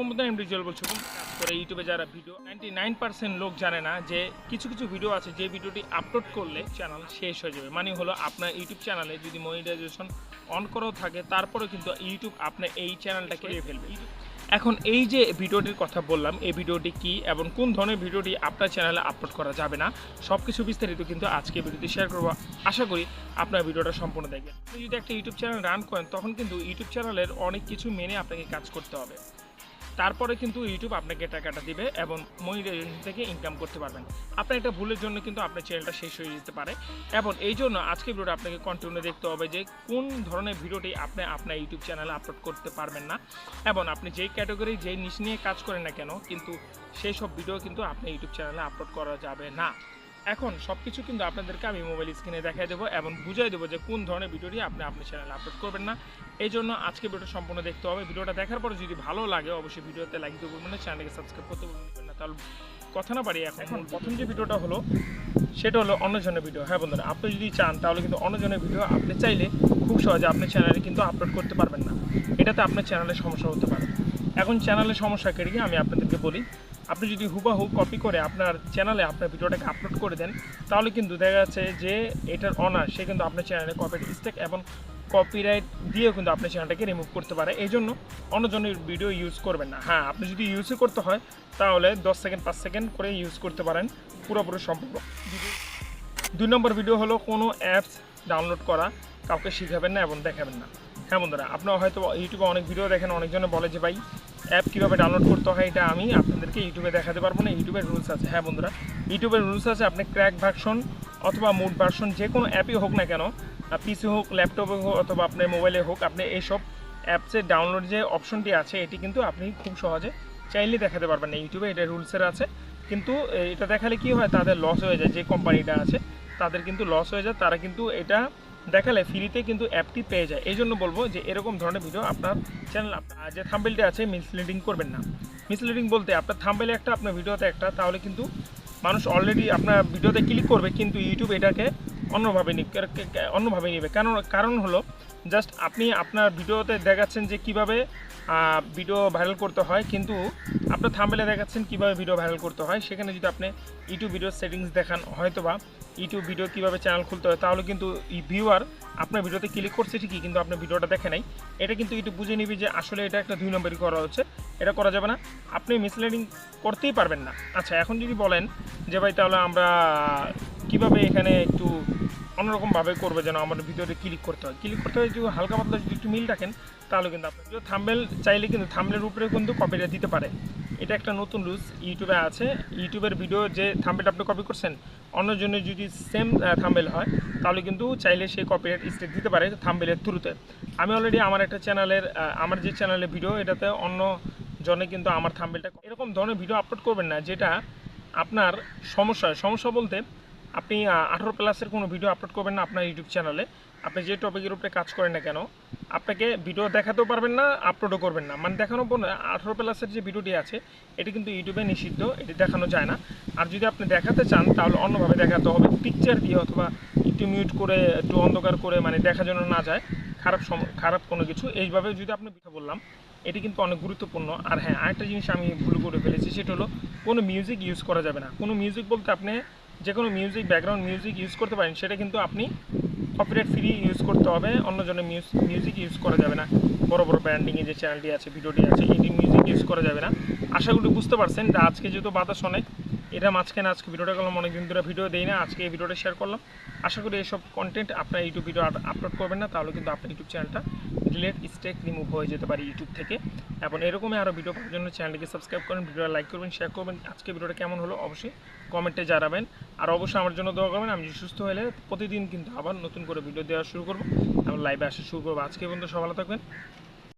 Individual বলছি। করে ইউটিউবে যারা ভিডিও নাইনটি নাইন পার্সেন্ট লোক জানে না যে কিছু কিছু ভিডিও আছে যে ভিডিওটি আপলোড করলে চ্যানেল শেষ হয়ে যাবে। মানে হলো আপনার ইউটিউব চ্যানেলে যদি মনিটাইজেশন অন করাও থাকে তারপরেও কিন্তু ইউটিউব আপনার এই চ্যানেলটাকে ফেলবে। এখন এই যে ভিডিওটির কথা বললাম এই ভিডিওটি কি এবং কোন ধরনের ভিডিওটি আপনার চ্যানেলে আপলোড করা যাবে না সব কিছু বিস্তারিত কিন্তু আজকে ভিডিওতে শেয়ার করব। আশা করি আপনার ভিডিওটা সম্পূর্ণ দেখবেন। আপনি যদি একটা ইউটিউব চ্যানেল রান করেন তখন কিন্তু ইউটিউব চ্যানেলের অনেক কিছু মেনে আপনাকে কাজ করতে হবে। তারপরে কিন্তু ইউটিউব আপনাকে টাকাটা দিবে এবং মনিটাইজেশন থেকে ইনকাম করতে পারবেন। আপনার একটা ভুলের জন্য কিন্তু আপনার চ্যানেলটা শেষ হয়ে যেতে পারে। এবং এই জন্য আজকে ভিডিওটা আপনাকে কন্টিনিউ দেখতে হবে যে কোন ধরনের ভিডিওটি আপনি আপনার ইউটিউব চ্যানেলে আপলোড করতে পারবেন না। এবং আপনি যেই ক্যাটাগরি যেই নিশ নিয়ে কাজ করেন না কেন, কিন্তু সেই সব ভিডিও কিন্তু আপনি ইউটিউব চ্যানেলে আপলোড করা যাবে না। এখন সব কিছু কিন্তু আপনাদেরকে আমি মোবাইল স্ক্রিনে দেখাই দেবো এবং বুঝাই দেবো যে কোন ধরনের ভিডিওটি আপনি আপনার চ্যানেলে আপলোড করবেন না। এই জন্য আজকে ভিডিওটা সম্পূর্ণ দেখতে হবে। ভিডিওটা দেখার পরে যদি ভালো লাগে অবশ্যই ভিডিওতে লাইক বলবেন না চ্যানেলকে সাবস্ক্রাইব করতে বলবেন না। তাহলে কথা না পারি এখন এখন প্রথম যে ভিডিওটা হলো সেটা হলো অন্যজনের ভিডিও হ্যাঁ বন্ধুরা আপনি যদি চান তাহলে কিন্তু অন্যজনের ভিডিও আপনি চাইলে খুব সহজে আপনার চ্যানেলে কিন্তু আপলোড করতে পারবেন না। এটাতে আপনার চ্যানেলে সমস্যা হতে পারে। এখন চ্যানেলের সমস্যা কেটে আমি আপনাদেরকে বলি আপনি যদি হুবাহু কপি করে আপনার চ্যানেলে আপনার ভিডিওটাকে আপলোড করে দেন, তাহলে কিন্তু দেখা যাচ্ছে যে এটার অনার সে কিন্তু আপনার চ্যানেলে কপিরাইট স্টেক এবং কপিরাইট দিয়েও কিন্তু আপনার চ্যানেলটাকে রিমুভ করতে পারে। এই জন্য অন্যজনের ভিডিও ইউজ করবেন না। হ্যাঁ আপনি যদি ইউজই করতে হয়, তাহলে দশ সেকেন্ড পাঁচ সেকেন্ড করে ইউজ করতে পারেন পুরোপুরি সম্পূর্ণ। দুই নম্বর ভিডিও হলো কোনো অ্যাপস ডাউনলোড করা, কাউকে শিখাবেন না এবং দেখাবেন না। হ্যাঁ বন্ধুরা, আপনারা হয়তো ইউটিউবে অনেক ভিডিও দেখেন, অনেকজনে বলে যে, ভাই অ্যাপ কীভাবে ডাউনলোড করতে হয় এটা আমি আপনাদেরকে ইউটিউবে দেখাতে পারব না ইউটিউবের রুলস আছে। হ্যাঁ বন্ধুরা ইউটিউবের রুলস আছে, আপনি ক্র্যাক ভার্সন অথবা মুড ভার্সন যে কোনো অ্যাপই হোক না কেন পিসি হোক ল্যাপটপে হোক অথবা আপনার মোবাইলে হোক, আপনি এইসব অ্যাপসের ডাউনলোড যে অপশনটি আছে, এটি কিন্তু আপনি খুব সহজে চাইলে দেখাতে পারবেন না। ইউটিউবে এটা রুলসের আছে, কিন্তু এটা দেখালে কি হয়, তাদের লস হয়ে যায়। যে কোম্পানিটা আছে, তাদের কিন্তু লস হয়ে যায়, তারা কিন্তু এটা দেখালে ফ্রিতে কিন্তু অ্যাপটি পেয়ে যায়। এই জন্য বলব যে এরকম ধরনের ভিডিও আপনার চ্যানেল যে থাম্বেলটি আছে মিসলিডিং করবেন না। মিসলিডিং বলতে আপনার থাম্বেলে একটা, আপনার ভিডিওতে একটা, তাহলে কিন্তু মানুষ অলরেডি আপনার ভিডিওতে ক্লিক করবে, কিন্তু ইউটিউব এটাকে অন্যভাবে অন্যভাবে নিবে। কারণ কারণ হলো জাস্ট আপনি আপনার ভিডিওতে দেখাচ্ছেন যে কীভাবে ভিডিও ভাইরাল করতে হয়, কিন্তু আপনার থাম্বেলে দেখাচ্ছেন কীভাবে ভিডিও ভাইরাল করতে হয়। সেখানে যদি আপনি ইউটিউব ভিডিও সেটিংস দেখান হয়তো বা ইউটিউব ভিডিও কীভাবে চ্যানেল খুলতে হয়, তাহলে কিন্তু ভিউয়ার আপনার ভিডিওতে ক্লিক করছে ঠিকই, কিন্তু আপনার ভিডিওটা দেখে নাই। এটা কিন্তু ইউটিউব বুঝে নিবি যে আসলে এটা একটা দুই নম্বরই করা হচ্ছে। এটা করা যাবে না। আপনি মিসলিডিং করতেই পারবেন না। আচ্ছা এখন যদি বলেন যে ভাই তাহলে আমরা কীভাবে এখানে একটু অন্যরকমভাবে করবে যেন আমার ভিডিওতে ক্লিক করতে হয়। ক্লিক করতে হয় যদি হালকা পাতলা যদি একটু মিল রাখেন তাহলে কিন্তু আপনি যদি থাম্বেল চাইলে কিন্তু থাম্বেলের উপরে কিন্তু কপিটা দিতে পারে। এটা একটা নতুন রুলস ইউটিউবে আছে। ইউটিউবের ভিডিও যে থাম্বেলটা আপনি কপি করছেন, অন্যজনের যদি সেম থাম্বেল হয়, তাহলে কিন্তু চাইলে সেই কপিরাইট স্টেট দিতে পারে থাম্বেলের থ্রুতে আমি অলরেডি আমার একটা চ্যানেলের আমার যে চ্যানেলের ভিডিও এটাতে অন্য জনে কিন্তু আমার থাম্বেলটা এরকম ধরনের ভিডিও আপলোড করবেন না, যেটা আপনার সমস্যা সমস্যা বলতে আপনি আঠারো প্লাসের কোনো ভিডিও আপলোড করবেন না আপনার ইউটিউব চ্যানেলে আপনি যে টপিকের উপরে কাজ করেন না কেন, আপনাকে ভিডিও দেখাতেও পারবেন না আপলোডও করবেন না। মানে দেখানো আঠারো প্লাসের যে ভিডিওটি আছে, এটি কিন্তু ইউটিউবে নিষিদ্ধ, এটি দেখানো যায় না। আর যদি আপনি দেখাতে চান, তাহলে অন্যভাবে দেখাতে হবে। পিকচার দিয়ে অথবা একটু মিউট করে, একটু অন্ধকার করে মানে দেখা যেন না যায়। খারাপ সম, খারাপ কোনো কিছু। এইভাবে যদি আপনি বললাম, এটি কিন্তু অনেক গুরুত্বপূর্ণ। আর হ্যাঁ আরেকটা জিনিস আমি ভুল করে ফেলেছি, সেটা হলো কোনো মিউজিক ইউজ করা যাবে না। কোনো মিউজিক বলতে আপনি যে কোনো মিউজিক ব্যাকগ্রাউন্ড মিউজিক ইউজ করতে পারেন, সেটা কিন্তু আপনি কপিরাইট ফ্রি ইউজ করতে হবে, অন্যজনের মিউজিক ইউজ করা যাবে না। বড় বড় ব্র্যান্ডিংয়ে যে চ্যানেলটি আছে ভিডিওটি আছে, এটি মিউজিক ইউজ করা যাবে না। আশা করি বুঝতে পারছেন আজকে যেহেতু বাতাস অনেক এটা মাঝখানে আজকে ভিডিওটা করলাম, অনেকদিন ধরে ভিডিও দেই না, আজকে এই ভিডিওটা শেয়ার করলাম। আশা করি এইসব কন্টেন্ট আপনার ইউটিউব ভিডিও আপলোড করবেন না, তাহলে কিন্তু আপনার ইউটিউব চ্যানেলটা ডিলেট স্টেক রিমুভ হয়ে যেতে পারে ইউটিউব থেকে। এবং এরকমই আরও ভিডিও পাওয়ার জন্য চ্যানেলটিকে সাবস্ক্রাইব করেন ভিডিওটা লাইক করবেন শেয়ার করবেন। আজকে ভিডিওটা কেমন হলো অবশ্যই কমেন্টে জানাবেন। আর অবশ্যই আমার জন্য দোয়া করবেন, আমি সুস্থ হলে প্রতিদিন কিন্তু আবার নতুন করে ভিডিও দেওয়া শুরু করব। এবং লাইভে আসা শুরু করব। আজকে পর্যন্ত সব ভালো থাকবেন।